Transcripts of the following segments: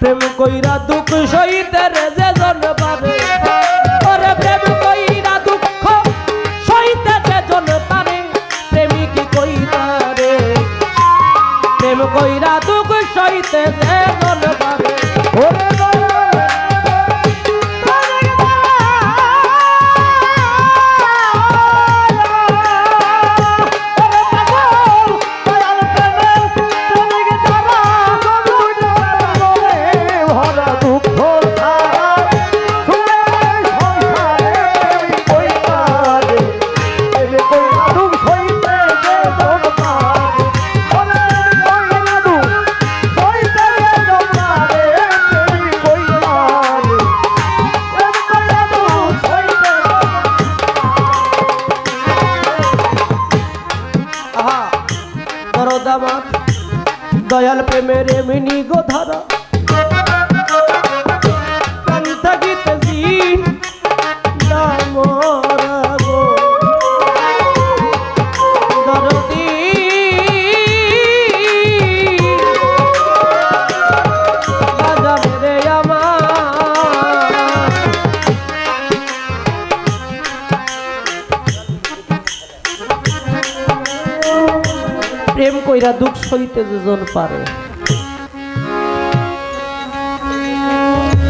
প্রেম কইরা দুঃখ সইতে রে যে জন পারে ওরে প্রেম কইরা দুঃখ সইতে যে জন পারে প্রেমিক কইরা রে। প্রেম কইরা দুঃখ সইতে যে কইরা দুঃখ সইতে যেজন পারে।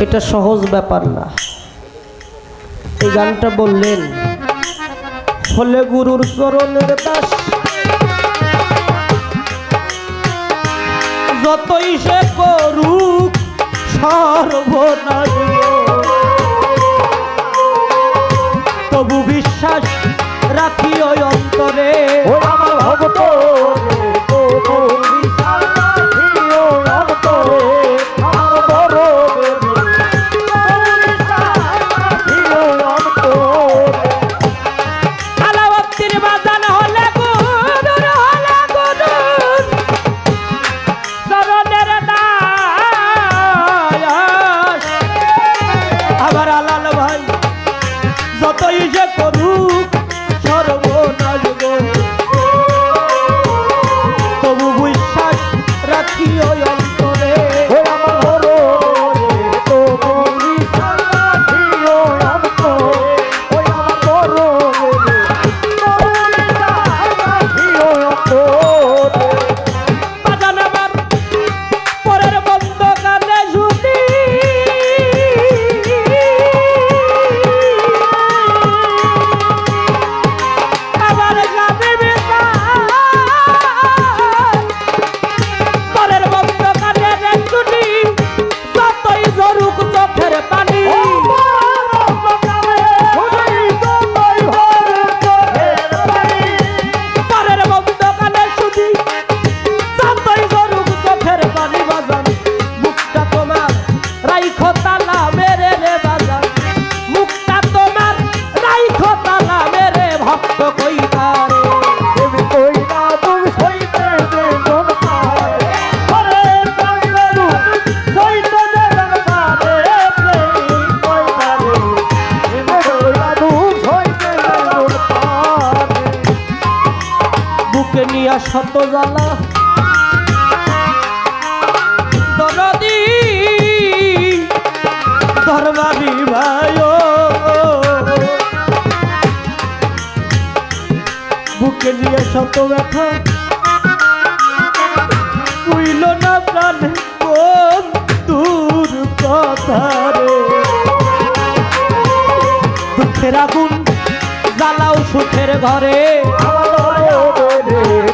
এটা সহজ ব্যাপার না। এই গানটা বললেন, হলে গুরুর চরণের দাস, যতই সে করুক সর্বনাশ তবু বিশ্বাস রাখি ওই অন্তরে। ওই জ্বালা দরদি ধর্মাবি ভাই বুকে নিয়ে শত ব্যথা। কুইল না প্রাণে বন্ধুর কথা রে দুঃখের আগুন জ্বালাও সুখের ঘরে।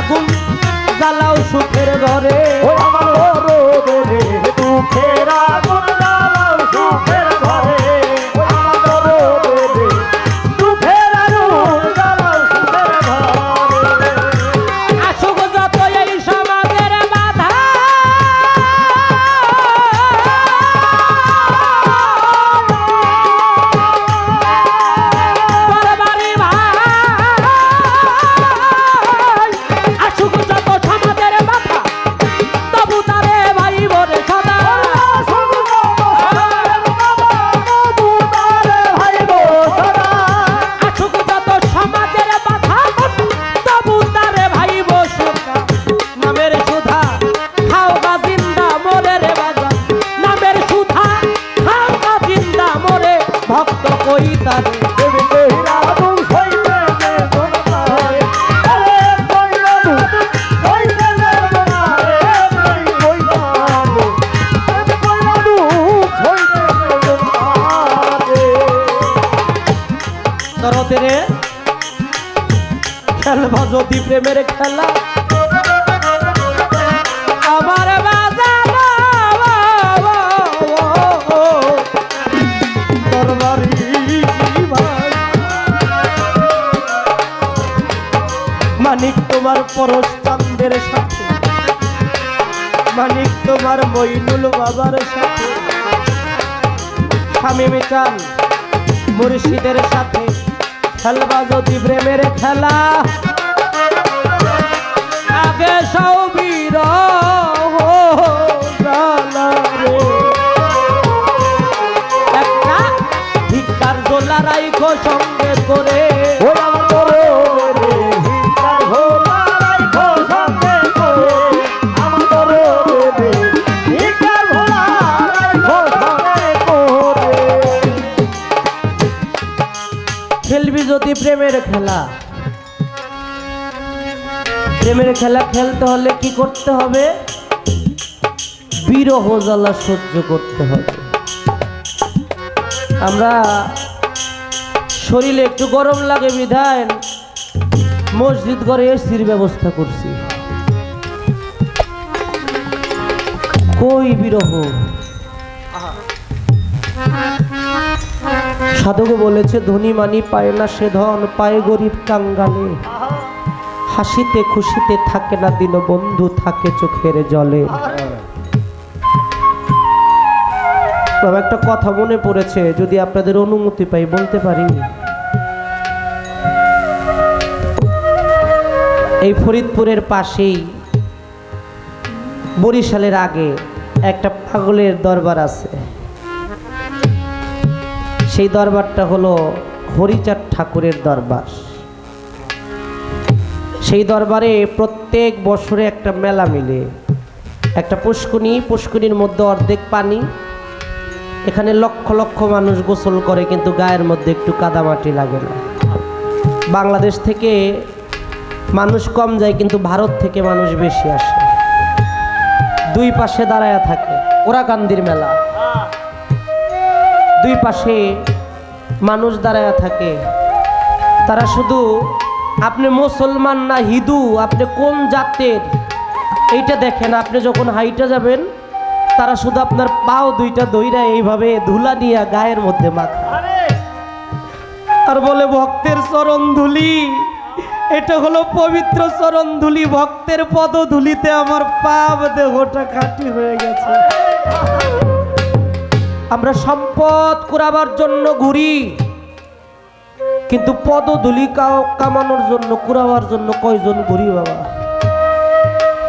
আগুন জ্বালাও সুখের ঘরে। দরদে রে খেলবা যদি প্রেমের খেলা। আমার মানিক তোমার পরশ সাথে, মানিক তোমার মইনুল বাবার সাথে। স্বামী মিচান মুর্শিদের সাথে খেলবা যদি প্রেমের খেলা। আগে সৌবীর একটা ভিক্ষার জোলা রাইখো সঙ্গে। প্রেমের খেলা। প্রেমের খেলা খেলতে হলে কি করতে হবে? বিরহ জ্বালা সহ্য করতে হবে। আমরা শরীরে একটু গরম লাগে বিধায় মসজিদ ঘরে এসির ব্যবস্থা করছি। কই বিরহ? সাধক বলেছে, ধনী মানি পায় না সে ধন, পায় গরিব কাঙ্গালে। হাসিতে খুশিতে থাকে না দিন বন্ধু, থাকে চোখের জলে। তবে একটা কথা মনে পড়েছে, যদি আপনাদের অনুমতি পাই, বলতে পারি। এই ফরিদপুরের পাশেই, বরিশালের আগে একটা পাগলের দরবার আছে। সেই দরবারটা হলো হরিচাঁদ ঠাকুরের দরবার। সেই দরবারে প্রত্যেক বছরে একটা মেলা মিলে। একটা পুষ্কুনি, পুষ্কুনির মধ্যে অর্ধেক পানি। এখানে লক্ষ লক্ষ মানুষ গোসল করে, কিন্তু গায়ের মধ্যে একটু কাদামাটি লাগে না। বাংলাদেশ থেকে মানুষ কম যায়, কিন্তু ভারত থেকে মানুষ বেশি আসে। দুই পাশে দাঁড়ায়া থাকে। ওরাকান্দির মেলা। দুই পাশে মানুষ দাঁড়ায় থাকে। তারা শুধু, আপনি মুসলমান না হিন্দু? আপনি কোন জাতের? এইটা দেখেন, আপনি যখন হাইটা যাবেন, তারা শুধু আপনার পাও দুইটা দইরা এইভাবে ধুলা নিয়ে গায়ের মধ্যে মাখা। আর বলে, ভক্তের চরণ ধুলি এটা হলো পবিত্র চরণ ধুলি ভক্তের পদধুলিতে আমার পাপ দেহটা খাঁটি হয়ে গেছে। সম্পদ কুড়াবার জন্য ঘুরি, কিন্তু পদধুলি কামানোর জন্য, কুড়াবার জন্য কয়জন ঘুরি বাবা?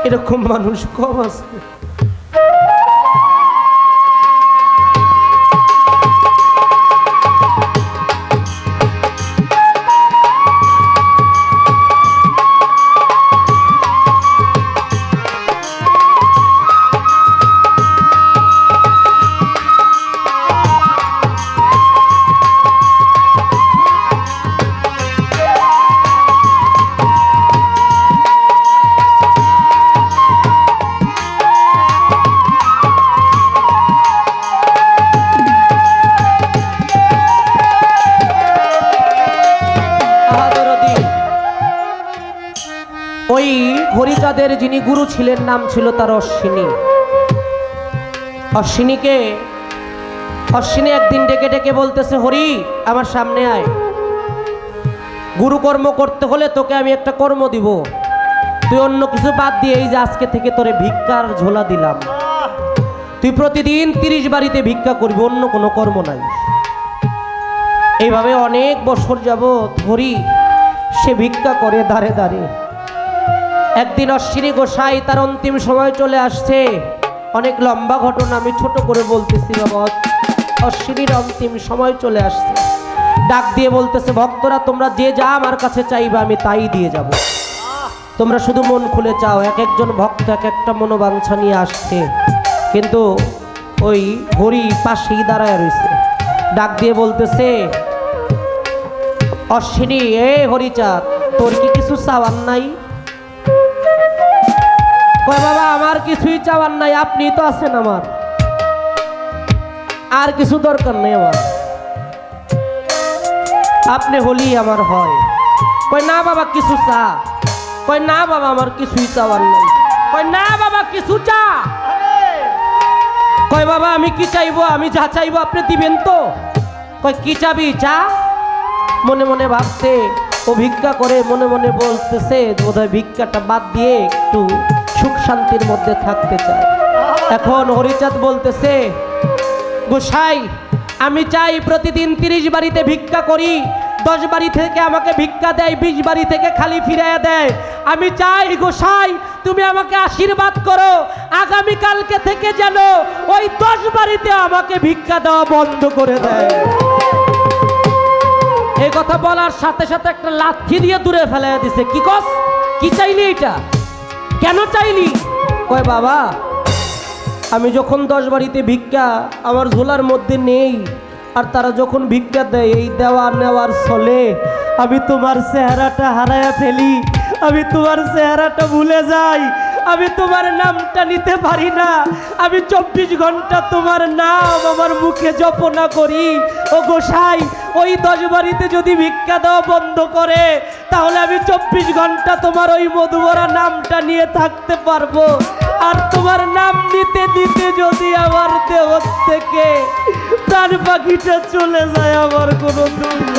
এরকম মানুষ কম আছে। হরিচাঁদের যিনি গুরু ছিলেন, নাম ছিল তার অশ্বিনী। অশ্বিনীকে, অশ্বিনী একদিন ডেকে ডেকে বলতেছে, হরি, আমার সামনে আয়। গুরু কর্ম করতে হলে তোকে আমি একটা কর্ম দিব। তুই অন্য কিছু বাদ দিয়ে এই যে আজকে থেকে তোরে ভিক্ষার ঝোলা দিলাম। তুই প্রতিদিন তিরিশ বাড়িতে ভিক্ষা করবি, অন্য কোনো কর্ম নাই। এইভাবে অনেক বছর যাবৎ হরি সে ভিক্ষা করে দাঁড়ে দাঁড়ে একদিন অশ্বিনী গোসাই তার অন্তিম সময় চলে আসছে। অনেক লম্বা ঘটনা আমি ছোট করে বলতেছি বাবা অশ্বিনীর অন্তিম সময় চলে আসছে। ডাক দিয়ে বলতেছে, ভক্তরা, তোমরা যে যা আমার কাছে চাইবে, আমি তাই দিয়ে যাব। তোমরা শুধু মন খুলে চাও, এক একজন ভক্ত এক একটা মনোবাঞ্ছা নিয়ে আসছে। কিন্তু ওই হরি পাশেই দাঁড়ায় রয়েছে। ডাক দিয়ে বলতেছে, অশ্বিনী, এ হরিচাঁদ, তোর কি কিছু চাওয়ার নাই? কয়, বাবা, আমার কিছুই চাওয়ার নাই, আপনি তো আছেন আমার। আর কিছু দরকার নেই আমার। আপনি হলি আমার হয়। কয়, না বাবা, কিছু চা। কয়, না বাবা, আমার কিছুই চাওয়ার নাই। কয়, না বাবা, কিছু চা? কয়, বাবা, আমি কি চাইব? আমি যা চাইব, আপনি দিবেন তো। কয়, কি চাবি, চা? মনে মনে ভাবছে ও ভিক্ষা করে মনে মনে বলতেছে, বোধহয় ভিক্ষাটা বাদ দিয়ে একটু সুখ শান্তির মধ্যে থাকতে চায়। এখন হরিচাঁদ বলতেছে, গোসাই, আমি চাই প্রতিদিন তিরিশ বাড়িতে ভিক্ষা করি, দশ বাড়ি থেকে আমাকে ভিক্ষা দেয়, বিশ বাড়ি থেকে খালি ফিরিয়ে দেয়। আমি চাই, গোসাই, তুমি আমাকে আশীর্বাদ করো, আগামীকালকে থেকে যেন ওই দশ বাড়িতে আমাকে ভিক্ষা দেওয়া বন্ধ করে দেয়। এই কথা বলার সাথে সাথে একটা লাথি দিয়ে দূরে ফেলে দিছে। কি কস? কি চাইলি এটা? কেন চাইলি? কয় বাবা, আমি যখন দশ বাড়িতে ভিক্ষা আমার ঝোলার মধ্যে নেই, আর তারা যখন ভিক্ষা দেয়, এই দেওয়া নেওয়ার ছলে আমি তোমার চেহারাটা হারায়া ফেলি, আমি তোমার চেহারাটা ভুলে যাই। আমি তোমার নামটা নিতে পারি না। আমি চব্বিশ ঘণ্টা তোমার নাম আমার মুখে জপনা করি। ও গোসাই ওই দশ বাড়িতে যদি ভিক্ষা দেওয়া বন্ধ করে, তাহলে আমি চব্বিশ ঘণ্টা তোমার ওই মধুবরা নামটা নিয়ে থাকতে পারব। আর তোমার নাম নিতে নিতে যদি আমার দেহ থেকে প্রাণ পাখিটা চলে যায়, আমার কোনো দুঃখ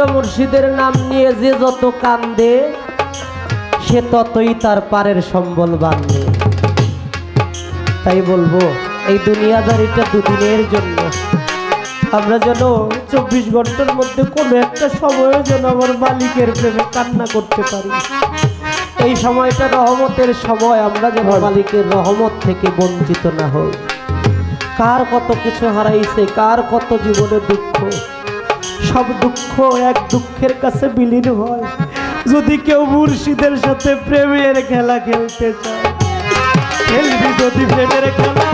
পীর মুর্শিদের নাম নিয়ে যে যত কান্দে সে ততই তার পারের সম্বল বাঁধবে তাই বলব এই দুনিয়াদারিটা দুদিনের জন্য। আমরা যেন চব্বিশ ঘণ্টার মধ্যে কোনো একটা সময়ও যেন আমার মালিকের প্রেমে কান্না করতে পারি। এই সময়টা রহমতের সময় আমরা যেন হ্যাঁ। মালিকের রহমত থেকে বঞ্চিত না হই। কার কত কিছু হারাইছে কার কত জীবনে দুঃখ। সব দুঃখ এক দুঃখের কাছে বিলীন হয়। যদি কেউ মুর্শিদের সাথে প্রেমের খেলা খেলতে চায়, খেলবি যদি প্রেমের খেলা।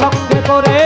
সঙ্গে করে।